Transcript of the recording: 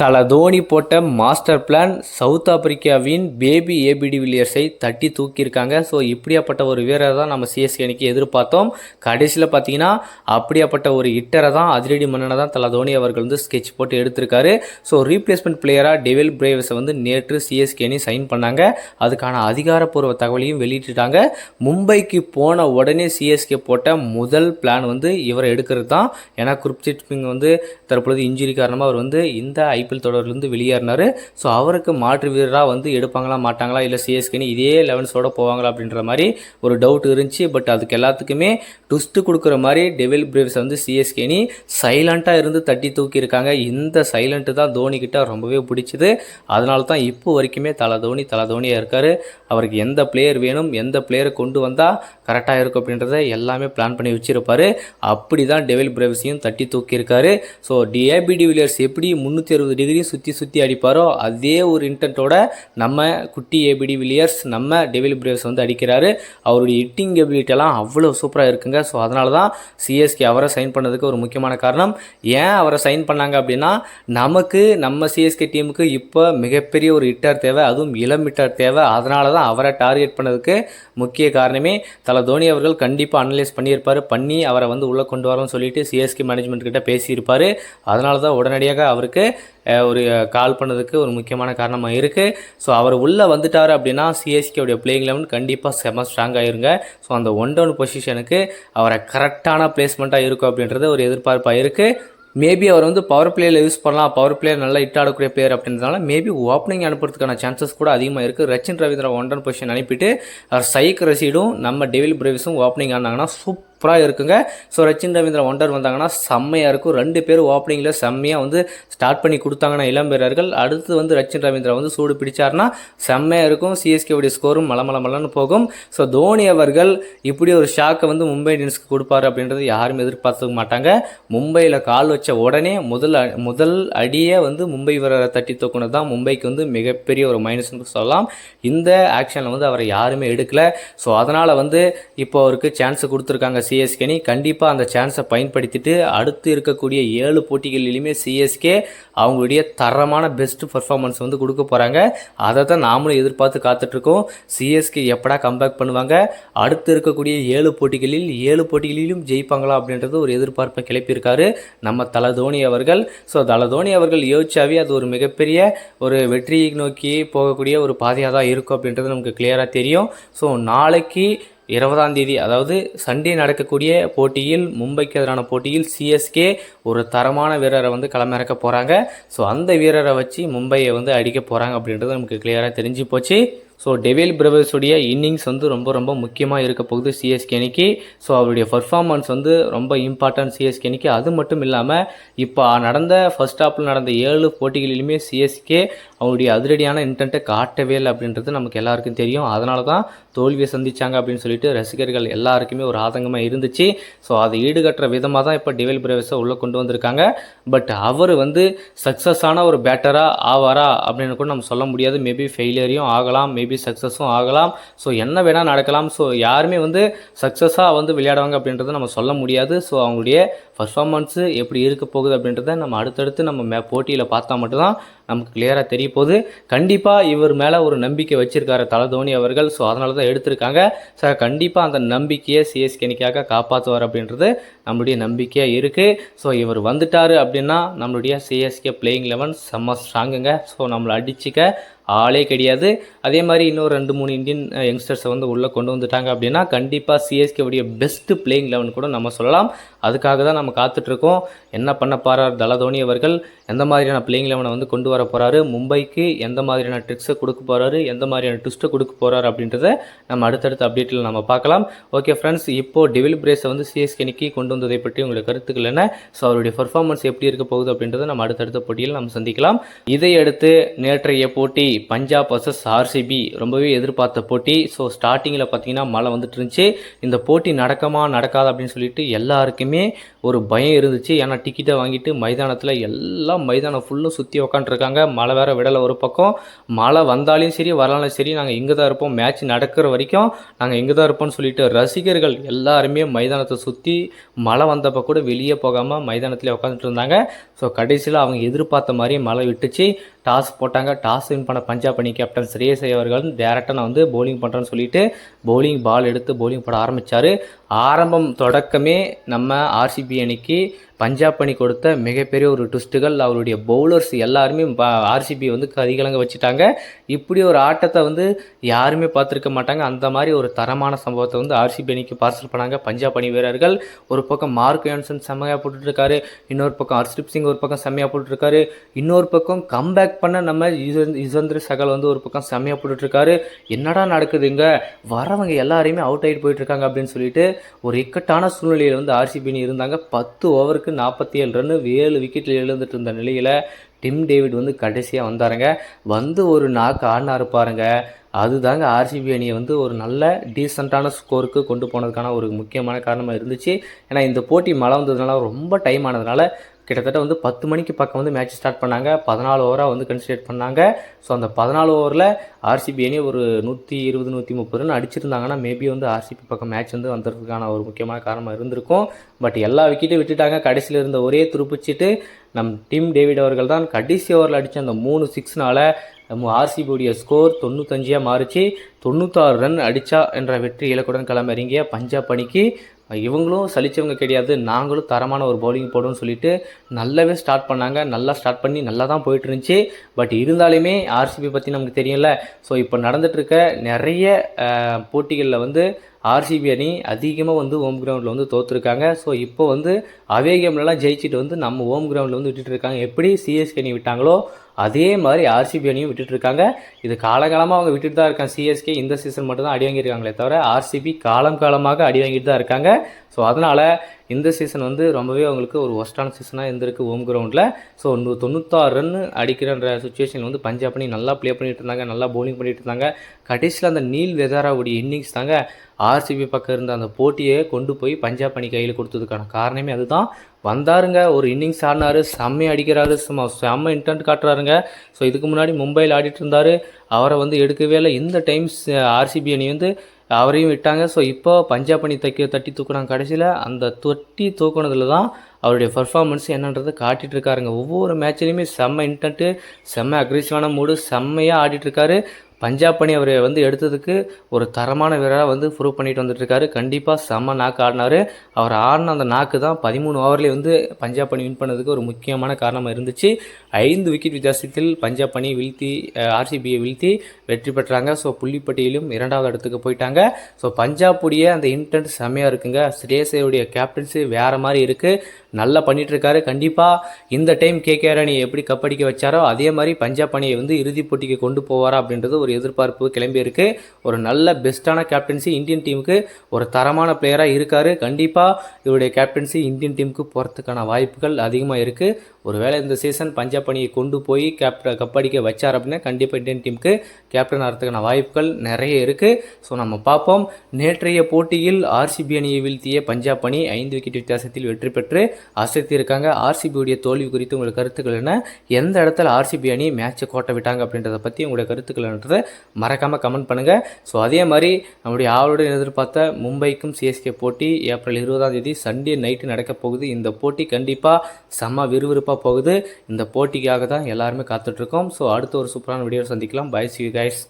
தல தோனி போட்ட master plan south ஆப்பிரிக்காவின் பேபி ஏபிடி வில்லியர்ஸை தட்டி தூக்கியிருக்காங்க. ஸோ இப்படியாப்பட்ட ஒரு வீரரை தான் நம்ம சிஎஸ்கே அணிக்கு எதிர்பார்த்தோம். கடைசியில் பார்த்தீங்கன்னா அப்படியாப்பட்ட ஒரு ஹிட்டரை தான் அதிரடி மன்னனை தான் தல தோனி அவர்கள் வந்து ஸ்கெட்ச் போட்டு எடுத்திருக்காரு. ஸோ ரீப்ளேஸ்மெண்ட் பிளேயராக டெவில் பிரேவஸை வந்து நேற்று சிஎஸ்கே அணி சைன் பண்ணாங்க. அதுக்கான அதிகாரப்பூர்வ தகவலையும் வெளியிட்டுட்டாங்க மும்பைக்கு போன உடனே சிஎஸ்கே போட்ட முதல் பிளான் வந்து இவரை எடுக்கிறது தான். ஏன்னா குர்ப்ஜித் சிங் வந்து தற்பொழுது இன்ஜுரி காரணமாக அவர் வந்து இந்த ஐ ஐபிஎல் தொடர்லேருந்து வெளியேறினார். ஸோ அவருக்கு மாற்று வீரராக வந்து எடுப்பாங்களா மாட்டாங்களா இல்லை சிஎஸ்கேன்னு இதே லெவன்ஸோட போவாங்களா அப்படின்ற மாதிரி ஒரு டவுட் இருந்துச்சு. பட் அதுக்கு எல்லாத்துக்குமே ட்விஸ்ட்டு கொடுக்குற மாதிரி டெவில் பிரேவ்ஸ் வந்து சிஎஸ்கேனி சைலண்ட்டாக இருந்து தட்டி தூக்கியிருக்காங்க இந்த சைலண்ட்டு தான் தோனி கிட்ட ரொம்பவே பிடிச்சது. அதனால தான் இப்போ வரைக்குமே தலை தோனி தலை தோனியாக இருக்கார். அவருக்கு எந்த பிளேயர் வேணும் எந்த பிளேயரை கொண்டு வந்தால் கரெக்டாக இருக்கும் அப்படின்றத எல்லாமே பிளான் பண்ணி வச்சுருப்பார். அப்படி தான் டெவில் பிரேவ்ஸையும் தட்டி தூக்கியிருக்காரு ஸோ டிஏபிடி டிவிலியர்ஸ் எப்படி முந்நூற்றி அறுபது டிகிரி சுற்றி சுற்றி அடிப்பாரோ அதே ஒரு இன்டென்ட்டோட நம்ம குட்டி ஏபிடி வில்லியர்ஸ் நம்ம டெவில் பிரேவ்ஸ் வந்து அடிக்கிறாரு. அவருடைய ஹிட்டிங் எபிலிட்டியெல்லாம் அவ்வளோ சூப்பராக இருக்குங்க. ஸோ அதனால தான் சிஎஸ்கே அவரை சைன் பண்ணதுக்கு ஒரு முக்கியமான காரணம். ஏன் அவரை சைன் பண்ணாங்க அப்படின்னா நமக்கு நம்ம சிஎஸ்கே டீமுக்கு இப்போ மிகப்பெரிய ஒரு ஹிட்டர் தேவை அதுவும் இளம் ஹிட்டர் தேவை. அதனால தான் அவரை டார்கெட் பண்ணதுக்கு முக்கிய காரணமே தல தோனி அவர்கள் கண்டிப்பாக அனலைஸ் பண்ணியிருப்பார். பண்ணி அவரை வந்து உள்ளே கொண்டு வரோம்னு சொல்லிட்டு சிஎஸ்கே மேனேஜ்மெண்ட் கிட்ட பேசியிருப்பார். அதனால தான் உடனடியாக அவருக்கு ஒரு கால் பண்ணதுக்கு ஒரு முக்கியமான காரணமாக இருக்குது ஸோ அவர் உள்ளே வந்துட்டார் அப்படின்னா சிஎஸ்கேவுடைய பிளேயிங் லெவன் கண்டிப்பாக செம ஸ்ட்ராங் ஆயிருங்க. ஸோ அந்த ஒன் டவுன் பொசிஷனுக்கு அவரை கரெக்டான பிளேஸ்மெண்ட்டாக இருக்கும் அப்படின்றது ஒரு எதிர்பார்ப்பாக இருக்குது மேபி அவர் வந்து பவர் பிளேயில் யூஸ் பண்ணலாம். பவர் பிளேயர் நல்லா ஹிட் ஆடக்கூடிய பிளேயர் அப்படின்றதுனால மேபி ஓப்பனிங் அனுப்புறதுக்கான சான்சஸ் கூட அதிகமாக இருக்குது Rachin Ravindra one down position அனுப்பிட்டு அவர் சைக் ரசீடும் நம்ம டெவில் பிரேவிஸும் ஓப்பனிங் ஆனாங்கன்னா சூப்பராக இருக்குங்க. ஸோ ரச்சின் ரவீந்திரா ஒண்டர் வந்தாங்கன்னா செம்மையாக இருக்கும். ரெண்டு பேரும் ஓப்பனிங்கில் செம்மையாக வந்து ஸ்டார்ட் பண்ணி கொடுத்தாங்கன்னா இளம் வீரர்கள். அடுத்து வந்து ரச்சின் ரவீந்திரா வந்து சூடு பிடிச்சாருன்னா செம்மையாக இருக்கும். சிஎஸ்கேவுடைய ஸ்கோரும் மல மல போகும். ஸோ தோனி அவர்கள் இப்படி ஒரு ஷாக்கை வந்து மும்பை இந்தியன்ஸ்க்கு கொடுப்பாரு அப்படின்றது யாரும் எதிர்பார்த்துக்க மாட்டாங்க. மும்பையில் கால் வச்ச உடனே முதல் அ- முதல் அடியே வந்து மும்பை வீரரை தட்டி தூக்குனது தான் மும்பைக்கு வந்து மிகப்பெரிய ஒரு மைனஸ்னு சொல்லலாம். இந்த ஆக்ஷனில் வந்து அவரை யாருமே எடுக்கல. ஸோ அதனால் வந்து இப்போ அவருக்கு சான்ஸ் கொடுத்துருக்காங்க சிஎஸ்கேனி கண்டிப்பாக அந்த சான்ஸை பயன்படுத்திட்டு அடுத்து இருக்கக்கூடிய ஏழு போட்டிகளிலுமே சிஎஸ்கே அவங்களுடைய தரமான பெஸ்ட் பர்ஃபார்மன்ஸ் வந்து கொடுக்க போகிறாங்க அதை தான் நாமளும் எதிர்பார்த்து காத்துட்ருக்கோம். சிஎஸ்கே எப்படா கம்பேக் பண்ணுவாங்க? அடுத்து இருக்கக்கூடிய ஏழு போட்டிகளில் ஏழு போட்டிகளிலும் ஜெயிப்பாங்களா அப்படின்றது ஒரு எதிர்பார்ப்பை கிளப்பியிருக்காரு நம்ம தல தோனி அவர்கள். ஸோ தல தோனி அவர்கள் யோசிச்சாவே அது ஒரு மிகப்பெரிய ஒரு வெற்றியை நோக்கி போகக்கூடிய ஒரு பாதையாக தான் இருக்கும் அப்படின்றது நமக்கு கிளியராக தெரியும். ஸோ நாளைக்கு இருபதாம் தேதி அதாவது சண்டே நடக்கக்கூடிய போட்டியில் மும்பைக்கு எதிரான போட்டியில் சிஎஸ்கே ஒரு தரமான வீரரை வந்து களமிறக்க போகிறாங்க ஸோ அந்த வீரரை வச்சு மும்பையை வந்து அடிக்க போகிறாங்க அப்படின்றது நமக்கு கிளியராக தெரிஞ்சு போச்சு. ஸோ டெவில் பிரவர்ஸுடைய இன்னிங்ஸ் வந்து ரொம்ப ரொம்ப முக்கியமாக இருக்க போகுது சிஎஸ்கே ஸோ அவருடைய பர்ஃபார்மன்ஸ் வந்து ரொம்ப இம்பார்ட்டன்ட் சிஎஸ்கே அணிக்கு. அது மட்டும் இல்லாமல் இப்போ நடந்த ஃபர்ஸ்ட் ஹாப்பில் நடந்த ஏழு போட்டிகளிலுமே சிஎஸ்கே அவருடைய அதிரடியான இன்டென்ட்டை காட்டவே இல்லை அப்படின்றது நமக்கு எல்லாருக்கும் தெரியும். அதனால தான் தோல்வியை சந்திச்சாங்க அப்படின்னு சொல்லிட்டு ரசிகர்கள் எல்லாருக்குமே ஒரு ஆதங்கமாக இருந்துச்சு. ஸோ அதை ஈடுகட்டுற விதமாக தான் இப்போ டெவில் பிரேவஸை உள்ளே கொண்டு வந்திருக்காங்க. பட் அவர் வந்து சக்ஸஸான ஒரு பேட்டராக ஆவாரா அப்படின்னு கூட நம்ம சொல்ல முடியாது. மேபி ஃபெயிலியரையும் ஆகலாம். மேபி சக்ஸஸும் ஆகலாம். ஸோ என்ன வேணால் நடக்கலாம். ஸோ யாருமே வந்து சக்ஸஸாக வந்து விளையாடுவாங்க அப்படின்றத நம்ம சொல்ல முடியாது. ஸோ அவங்களுடைய பர்ஃபார்மன்ஸு எப்படி இருக்க போகுது அப்படின்றத நம்ம அடுத்தடுத்து நம்ம மே போட்டியில் பார்த்தா மட்டும்தான் நமக்கு கிளியராக தெரிய போகுது. கண்டிப்பாக இவர் மேலே ஒரு நம்பிக்கை வச்சுருக்காரு தலை தோனி அவர்கள். ஸோ அதனால தான் எடுத்திருக்காங்க. ஸோ கண்டிப்பாக அந்த நம்பிக்கையை சிஎஸ்கேனிக்காக காப்பாற்றுவார் அப்படின்றது நம்மளுடைய நம்பிக்கையாக இருக்குது ஸோ இவர் வந்துட்டார் அப்படின்னா நம்மளுடைய சிஎஸ்கே பிளேயிங் லெவன் செம்ம ஸ்ட்ராங்குங்க ஸோ நம்மளை அடிச்சிக்க ஆளே கிடையாது. அதே மாதிரி இன்னும் ரெண்டு மூணு இந்தியன் யங்ஸ்டர்ஸை வந்து உள்ளே கொண்டு வந்துட்டாங்க அப்படின்னா கண்டிப்பாக சிஎஸ்கேவுடைய பெஸ்ட் பிளேயிங் லெவன் கூட நம்ம சொல்லலாம். அதுக்காக தான் நம்ம காத்துட்ருக்கோம். என்ன பண்ண போகிறார் தலதோனி அவர்கள்? எந்த மாதிரியான பிளேயிங் லெவனை வந்து கொண்டு வர போகிறாரு மும்பைக்கு எந்த மாதிரியான ட்ரிக்ஸை கொடுக்க போகிறாரு எந்த மாதிரியான ட்விஸ்ட்டை கொடுக்க போகிறாரு அப்படின்றத நம்ம அடுத்தடுத்த அப்டேட்டில் நம்ம பார்க்கலாம். ஓகே ஃப்ரெண்ட்ஸ் இப்போது டெவில் பிரேஸை வந்து சிஎஸ்கேனிக்கு கொண்டு வந்ததை பற்றி உங்களுடைய கருத்துக்கள் என்ன? ஸோ அவருடைய பர்ஃபார்மன்ஸ் எப்படி இருக்க போகுது அப்படின்றத நம்ம அடுத்தடுத்த போட்டியில் நம்ம சந்திக்கலாம். இதையடுத்து நேற்றைய போட்டி பஞ்சாப் வர்சஸ் ஆர்சிபி ரொம்பவே எதிர்பார்த்த போட்டி. ஸோ ஸ்டார்டிங்கில் பார்த்தீங்கன்னா மழை வந்துட்டு இருந்துச்சு. இந்த போட்டி நடக்கமா நடக்காது அப்படின்னு சொல்லிட்டு எல்லாருக்குமே ஒரு பயம் இருந்துச்சு. ஏன்னா டிக்கெட்டை வாங்கிட்டு மைதானத்தில் எல்லாம் மைதானம் ஃபுல்லும் சுற்றி உக்காண்ட்ருக்காங்க மழை வேறு விடலை ஒரு பக்கம். மழை வந்தாலும் சரி வரலாலும் சரி நாங்கள் இங்கே தான் இருப்போம். மேட்ச் நடக்கிற வரைக்கும் நாங்கள் இங்கே தான் இருப்போம்னு சொல்லிட்டு ரசிகர்கள் எல்லாருமே மைதானத்தை சுற்றி மழை வந்தப்போ கூட வெளியே போகாமல் மைதானத்தில் உட்காந்துட்டு இருந்தாங்க. ஸோ கடைசியில் அவங்க எதிர்பார்த்த மாதிரி மழை விட்டுச்சு. டாஸ் போட்டாங்க. டாஸ் வின் பண்ண பஞ்சாப் அணி கேப்டன் ஸ்ரேயஸ் அவர்கள் டேரெக்டாக நான் வந்து பவுலிங் பண்ணுறேன்னு சொல்லிட்டு பவுலிங் பால் எடுத்து பவுலிங் போட ஆரம்பித்தார் ஆரம்பம் தொடக்கமே நம்ம ஆர்சிபி அணிக்கு பஞ்சாப் அணி கொடுத்த மிகப்பெரிய ஒரு ட்விஸ்ட்டுகள் அவருடைய பவுலர்ஸ் எல்லாருமே ஆர்சிபி வந்து கதிகலங்க வச்சுட்டாங்க. இப்படி ஒரு ஆட்டத்தை வந்து யாருமே பார்த்துருக்க மாட்டாங்க. அந்த மாதிரி ஒரு தரமான சம்பவத்தை வந்து ஆர்சிபி அணிக்கு பார்சல் பண்ணாங்க. பஞ்சாப் அணி வீரர்கள் ஒரு பக்கம் மார்க் யான்சன் செம்மையாக போட்டுட்ருக்காரு இன்னொரு பக்கம் ஹர்ஷ்தீப் சிங் ஒரு பக்கம் செம்மையாக போட்டுட்ருக்காரு இன்னொரு பக்கம் கம்பேக் பண்ண நம்ம யுசந்திர சகல் வந்து ஒரு பக்கம் செம்மையாக போட்டுட்ருக்காரு. என்னடா நடக்குதுங்க வரவங்க எல்லாரையுமே அவுட் ஆகிட்டு போயிட்டுருக்காங்க அப்படின்னு சொல்லிட்டு ஒரு இக்கட்டான சூழ்நிலையில் வந்து ஆர்சிபி அணி இருந்தாங்க. பத்து ஓவருக்கு நாற்பத்தி ஏழு ரன்னு ஏழு விக்கெட்டில் எழுந்துட்டு இருந்த நிலையில் டிம் டேவிட் வந்து கடைசியாக வந்தாருங்க. வந்து ஒரு நாக்கு ஆடினாரு பாருங்க. அதுதாங்க ஆர்சிபி அணியை வந்து ஒரு நல்ல டீசெண்டான ஸ்கோருக்கு கொண்டு போனதுக்கான ஒரு முக்கியமான காரணமாக இருந்துச்சு. ஏன்னா இந்த போட்டி மழை வந்ததுனால ரொம்ப டைம் ஆனதுனால கிட்டத்தட்ட வந்து பத்து மணிக்கு பக்கம் வந்து மேட்ச் ஸ்டார்ட் பண்ணாங்க. பதினாலு ஓவராக வந்து கன்சிடர் பண்ணாங்க. ஸோ அந்த பதினாலு ஓவரில் ஆர்சிபி அணி ஒரு நூற்றி இருபது நூற்றி முப்பது ரன் அடிச்சிருந்தாங்கன்னா மேபி வந்து ஆர்சிபி பக்கம் மேட்ச் வந்து வந்ததுக்கான ஒரு முக்கியமான காரணமாக இருந்திருக்கும். பட் எல்லா விக்கெட்டும் விட்டுட்டாங்க. கடைசியில் இருந்த ஒரே துருப்பிச்சிட்டு நம் டீம் டேவிட் அவர்கள் தான் கடைசி ஓவரில் அடித்த அந்த மூணு சிக்ஸ்னால் நம்ம ஆர்சிபியுடைய ஸ்கோர் தொண்ணூத்தஞ்சியாக மாறிச்சு. தொண்ணூத்தாறு ரன் அடித்தா என்ற வெற்றி இலக்குடன் கிளம்பிறங்கிய பஞ்சாப் அணிக்கு இவங்களும் சலிச்சவங்க கிடையாது. நாங்களும் தரமான ஒரு பவுலிங் போடுவோம்னு சொல்லிட்டு நல்லாவே ஸ்டார்ட் பண்ணாங்க. நல்லா ஸ்டார்ட் பண்ணி நல்லா தான் போயிட்டு இருந்துச்சு பட் இருந்தாலுமே ஆர்சிபி பற்றி நமக்கு தெரியல ஸோ இப்போ நடந்துகிட்ருக்க நிறைய போட்டிகளில் வந்து ஆர்சிபி அணி அதிகமாக வந்து ஹோம் கிரவுண்டில் வந்து தோற்றுருக்காங்க ஸோ இப்போ வந்து அவே கேம்லலாம் ஜெயிச்சுட்டு வந்து நம்ம ஹோம் கிரவுண்டில் வந்து விட்டுட்டு இருக்காங்க எப்படி சிஎஸ்கே அணி விட்டாங்களோ அதே மாதிரி ஆர்சிபி அணியும் விட்டுட்டு இருக்காங்க இது காலகாலமாக அவங்க விட்டுட்டு தான் இருக்காங்க சிஎஸ்கே இந்த சீசன் மட்டும் தான் அடி வாங்கியிருக்காங்களே தவிர ஆர்சிபி காலம் காலமாக அடி வாங்கிட்டு தான் இருக்காங்க. ஸோ அதனால் இந்த சீசன் வந்து ரொம்பவே அவங்களுக்கு ஒரு ஒஸ்டான சீசனாக இருந்திருக்கு ஹோம் கிரவுண்டில் ஸோ தொண்ணூத்தாறு ரன் அடிக்கிறன்ற சுச்சுவேஷன் வந்து பஞ்சாப் அணி நல்லா ப்ளே பண்ணிட்டு இருந்தாங்க நல்லா பவுலிங் பண்ணிட்டு இருந்தாங்க. கடைசியில் அந்த நீல் வெதாராவுடைய இன்னிங்ஸ் தாங்க ஆர்சிபி பக்கம் இருந்த அந்த போட்டியை கொண்டு போய் பஞ்சாப் அணி கையில் கொடுத்ததுக்கான காரணமே அதுதான். வந்தாருங்க ஒரு இன்னிங்ஸ் ஆடினாரு செம்மையை அடிக்கிறாரு சும்மா செம்ம இன்டென்ட் காட்டுறாருங்க. ஸோ இதுக்கு முன்னாடி மும்பையில் ஆடிட்டு இருந்தார். அவரை வந்து எடுக்கவே இல்லை. இந்த டைம்ஸ் ஆர்சிபி அணி வந்து அவரையும் விட்டாங்க. ஸோ இப்போ பஞ்சாப் அணி தைக்க தட்டி தூக்குனாங்க கடைசியில். அந்த தொட்டி தூக்குனதில் தான் அவருடைய பர்ஃபார்மன்ஸ் என்னன்றதை காட்டிகிட்டு இருக்காருங்க. ஒவ்வொரு மேட்ச்லேயுமே செம்ம இன்டென்ட்டு செம்ம அக்ரெசிவான மூடு செம்மையாக ஆடிட்டுருக்காரு பஞ்சாப் அணி அவரை வந்து எடுத்ததுக்கு ஒரு தரமான வீரராக வந்து ப்ரூவ் பண்ணிட்டு வந்துட்டுருக்காரு. கண்டிப்பாக செம்ம நாக்கு ஆடினார். அவர் ஆடின அந்த நாக்கு தான் பதிமூணு ஓவர்லேயே வந்து பஞ்சாப் அணி வின் பண்ணதுக்கு ஒரு முக்கியமான காரணமாக இருந்துச்சு. ஐந்து விக்கெட் வித்தியாசத்தில் பஞ்சாப் அணி வீழ்த்தி ஆர்சிபியை வீழ்த்தி வெற்றி பெற்றாங்க. ஸோ புள்ளிப்பட்டியிலும் இரண்டாவது இடத்துக்கு போயிட்டாங்க. ஸோ பஞ்சாப்புடைய அந்த இன்டென்ட் செம்மையாக இருக்குங்க. ஸ்ரேசையுடைய கேப்டன்ஸு வேறு மாதிரி இருக்குது நல்லா பண்ணிகிட்ருக்காரு கண்டிப்பாக இந்த டைம் கேகேஆர் அணி எப்படி கப்படிக்க வச்சாரோ அதே மாதிரி பஞ்சாப் அணியை வந்து இறுதிப் போட்டிக்கு கொண்டு போவாரா அப்படின்றது ஒரு எதிர்பார்ப்பு கிளம்பி இருக்கு. ஒரு நல்ல பெஸ்ட்டான கேப்டன்சி இந்தியன் டீமுக்கு ஒரு தரமான பிளேயராக இருக்கார். கண்டிப்பாக இவருடைய கேப்டன்சி இந்தியன் டீமுக்கு போகிறதுக்கான வாய்ப்புகள் அதிகமாக இருக்குது ஒருவேளை இந்த சீசன் பஞ்சாப் அணியை கொண்டு போய் கேப்டன் கப்படிக்க வச்சார் அப்படின்னா கண்டிப்பாக இந்தியன் டீமுக்கு கேப்டன் ஆகிறதுக்கான வாய்ப்புகள் நிறைய இருக்குது ஸோ நம்ம பார்ப்போம். நேற்றைய போட்டியில் ஆர்சிபி அணியை வீழ்த்திய பஞ்சாப் அணி ஐந்து விக்கெட் வித்தியாசத்தில் வெற்றி பெற்று அசைத்திருக்காங்க. ஆர்சிபியுடைய தோல்வி குறித்து உங்களுடைய கருத்துக்கள் என்ன? எந்த இடத்துல ஆர்சிபி அணி மேட்சை கோட்டை விட்டாங்க அப்படின்றத பற்றி உங்களுடைய கருத்துக்கள் என்னன்றதை மறக்காமல் கமெண்ட் பண்ணுங்கள் ஸோ அதே மாதிரி நம்முடைய ஆவலுடன் எதிர்பார்த்த மும்பைக்கும் சிஎஸ்கே போட்டி ஏப்ரல் இருபதாம் தேதி சண்டே நைட்டு நடக்க போகுது. இந்த போட்டி கண்டிப்பாக செம்ம விறுவிறுப்பாக போகுது. இந்த போட்டிக்காக தான் எல்லாருமே காத்துட்ருக்கோம் ஸோ அடுத்த ஒரு சூப்பரான வீடியோ சந்திக்கலாம். By C guys